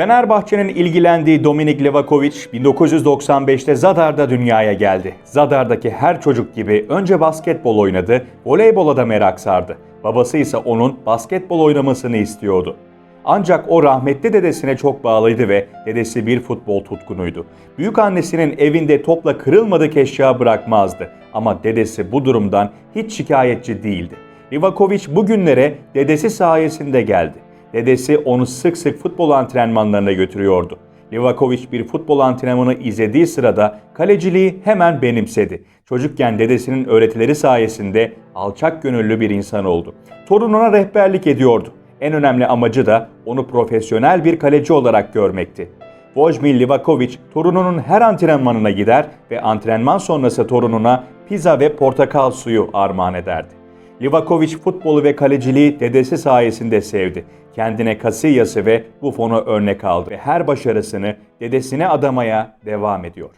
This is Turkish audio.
Fenerbahçe'nin ilgilendiği Dominik Livakovic 1995'te Zadar'da dünyaya geldi. Zadar'daki her çocuk gibi önce basketbol oynadı, voleybola da merak sardı. Babası ise onun basketbol oynamasını istiyordu. Ancak o rahmetli dedesine çok bağlıydı ve dedesi bir futbol tutkunuydu. Büyük annesinin evinde topla kırılmadık eşya bırakmazdı. Ama dedesi bu durumdan hiç şikayetçi değildi. Livakovic bugünlere dedesi sayesinde geldi. Dedesi onu sık sık futbol antrenmanlarına götürüyordu. Livakovic bir futbol antrenmanı izlediği sırada kaleciliği hemen benimsedi. Çocukken dedesinin öğretileri sayesinde alçak gönüllü bir insan oldu. Torununa rehberlik ediyordu. En önemli amacı da onu profesyonel bir kaleci olarak görmekti. Wojmil Livakovic torununun her antrenmanına gider ve antrenman sonrası torununa pizza ve portakal suyu armağan ederdi. Livakovic futbolu ve kaleciliği dedesi sayesinde sevdi. Kendine Casillas'ı ve Buffon'u örnek aldı ve her başarısını dedesine adamaya devam ediyor.